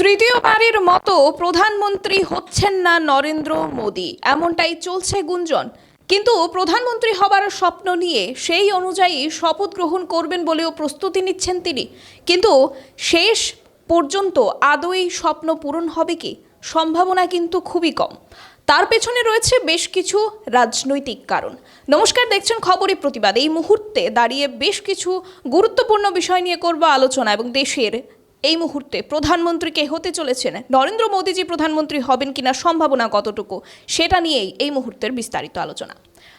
তৃতীয়বারের মতো প্রধানমন্ত্রী হচ্ছেন না নরেন্দ্র মোদী। এমনটাই চলছে গুঞ্জন। কিন্তু প্রধানমন্ত্রী হবার স্বপ্ন নিয়ে সেই অনুযায়ী শপথ গ্রহণ করবেন বলেও প্রস্তুতি নিচ্ছেন তিনি। কিন্তু শেষ পর্যন্ত আদৌ স্বপ্ন পূরণ হবে কি? সম্ভাবনা কিন্তু খুবই কম। তার পেছনে রয়েছে বেশ কিছু রাজনৈতিক কারণ। নমস্কার, দেখছেন খবরের প্রতিবাদ। এই মুহূর্তে দাঁড়িয়ে বেশ কিছু গুরুত্বপূর্ণ বিষয় নিয়ে করব আলোচনা এবং দেশের এই মুহূর্তে প্রধানমন্ত্রী কে হতে চলেছেন? নরেন্দ্র মোদীজি প্রধানমন্ত্রী হবেন কিনা সম্ভাবনা কতটুকু? সেটা নিয়েই এই মুহূর্তের বিস্তারিত আলোচনা।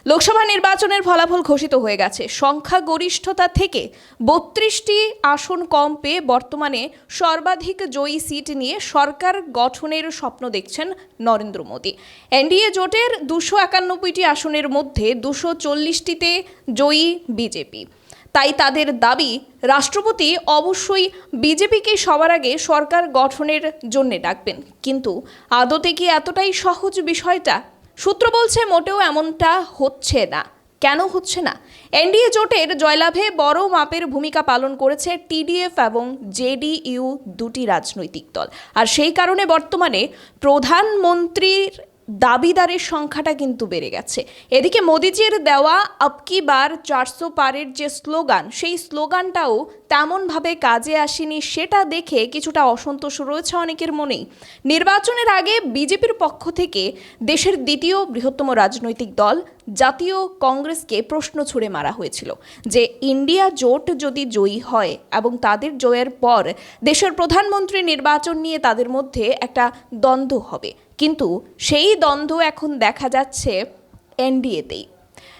লোকসভা নির্বাচনের ফলাফল ঘোষিত হয়ে গেছে। সংখ্যাগরিষ্ঠতা থেকে বত্রিশটি আসন কম পেয়ে বর্তমানে সর্বাধিক জয়ী সিট নিয়ে সরকার গঠনের স্বপ্ন দেখছেন নরেন্দ্র মোদী। এনডিএ জোটের দুশো একানব্বইটি আসনের মধ্যে দুশো চল্লিশটিতে জয়ী বিজেপি। তাই তাদের দাবি, রাষ্ট্রপতি অবশ্যই বিজেপিকে সবার আগে সরকার গঠনের জন্য ডাকবেন। কিন্তু আদতে কি এতটাই সহজ বিষয়টা? সূত্র বলছে মোটেও এমনটা হচ্ছে না। কেন হচ্ছে না? এনডিএ জোটের জয়লাভে বড় মাপের ভূমিকা পালন করেছে টিডিএফ এবং জেডিইউ দুটি রাজনৈতিক দল। আর সেই কারণে বর্তমানে প্রধানমন্ত্রীর দাবিদারের সংখ্যাটা কিন্তু বেড়ে গেছে। এদিকে মোদিজির দেওয়া আপকি বার চারশো পারের যে স্লোগান, সেই স্লোগানটাও তেমনভাবে কাজে আসেনি সেটা দেখে কিছুটা অসন্তোষ রয়েছে অনেকের মনেই। নির্বাচনের আগে বিজেপির পক্ষ থেকে দেশের দ্বিতীয় বৃহত্তম রাজনৈতিক দল জাতীয় কংগ্রেসকে প্রশ্ন ছুড়ে মারা হয়েছিল যে ইন্ডিয়া জোট যদি জয়ী হয় এবং তাদের জয়ের পর দেশের প্রধানমন্ত্রী নির্বাচন নিয়ে তাদের মধ্যে একটা দ্বন্দ্ব হবে। কিন্তু সেই দ্বন্দ্ব এখন দেখা যাচ্ছে এনডিএতেই।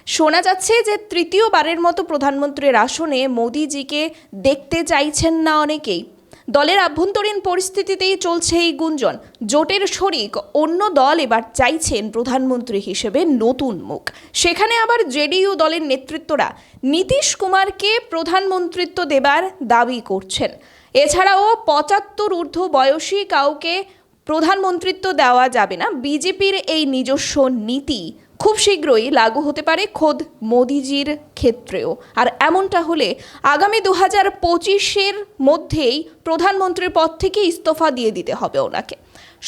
শোনা যাচ্ছে যে তৃতীয়বারের মতো প্রধানমন্ত্রীর আসনে মোদিজিকে দেখতে চাইছেন না অনেকেই। দলের আভ্যন্তরীণ পরিস্থিতিতেই চলছে এই গুঞ্জন। জোটের শরিক অন্য দল এবার চাইছেন প্রধানমন্ত্রী হিসেবে নতুন মুখ। সেখানে আবার জেডিইউ দলের নেতৃত্বরা নীতিশ কুমারকে প্রধানমন্ত্রিত্ব দেবার দাবি করছেন। এছাড়াও পঁচাত্তর ঊর্ধ্ব বয়সী কাউকে প্রধানমন্ত্রিত্ব দেওয়া যাবে না। বিজেপির এই নিজস্ব নীতি খুব শীঘ্রই লাগু হতে পারে খোদ মোদিজির ক্ষেত্রেও। আর এমনটা হলে আগামী দু হাজার পঁচিশের মধ্যেই প্রধানমন্ত্রীর পদ থেকে ইস্তফা দিয়ে দিতে হবে ওনাকে।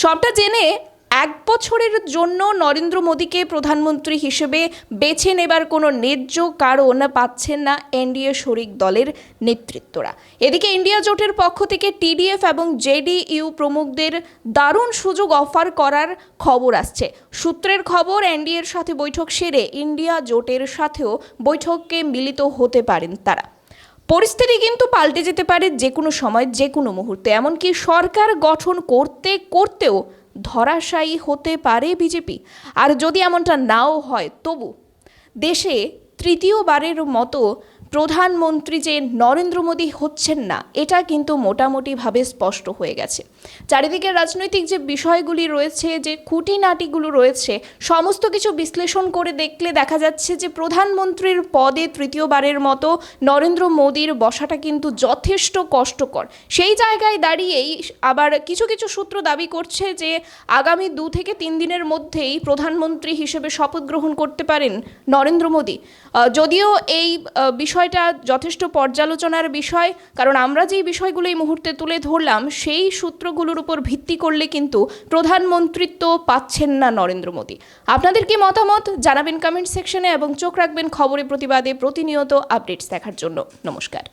সবটা জেনে এক বছরের জন্য নরেন্দ্র মোদীকে প্রধানমন্ত্রী হিসেবে বেছে নেবার কোনো ন্যায্য কারণ পাচ্ছেন না এনডিএ শরিক দলের নেতৃত্বরা। এদিকে ইন্ডিয়া জোটের পক্ষ থেকে টিডিএফ এবং জেডিইউ প্রমুখদের দারুণ সুযোগ অফার করার খবর আসছে। সূত্রের খবর, এনডিএর সাথে বৈঠক সেরে ইন্ডিয়া জোটের সাথেও বৈঠকে মিলিত হতে পারেন তারা। পরিস্থিতি কিন্তু পাল্টে যেতে পারে যে কোনো সময়, যে কোনো মুহূর্তে। এমনকি সরকার গঠন করতে, করতেও ধরাশায়ী হতে পারে বিজেপি। আর যদি এমনটা নাও হয়, তবু দেশে তৃতীয়বারের মতো প্রধানমন্ত্রী যে নরেন্দ্র মোদী হচ্ছেন না এটা কিন্তু মোটামুটিভাবে স্পষ্ট হয়ে গেছে। চারিদিকে রাজনৈতিক যে বিষয়গুলি রয়েছে যে খুঁটিনাটিগুলো রয়েছে সমস্ত কিছু বিশ্লেষণ করে দেখলে দেখা যাচ্ছে যে প্রধানমন্ত্রীর পদে তৃতীয়বারের মতো নরেন্দ্র মোদীর বসাটা কিন্তু যথেষ্ট কষ্টকর। সেই জায়গায় দাঁড়িয়েই আবার কিছু কিছু সূত্র দাবি করছে যে আগামী দু থেকে তিন দিনের মধ্যেই প্রধানমন্ত্রী হিসেবে শপথ গ্রহণ করতে পারেন নরেন্দ্র মোদী। যদিও এই আহ, বিষয়টা যথেষ্ট পর্যালোচনার বিষয়, কারণ আমরা যেই বিষয়গুলো এই মুহূর্তে তুলে ধরলাম, সেই সূত্রগুলোর উপর ভিত্তি করলে কিন্তু প্রধানমন্ত্রিত্ব পাচ্ছেন না নরেন্দ্র মোদী। আপনাদের কি মতামত? জানাবেন কমেন্ট সেকশনে এবং চোখ রাখবেন খবরে প্রতিবাদে প্রতিনিয়ত আপডেটস দেখার জন্য। নমস্কার।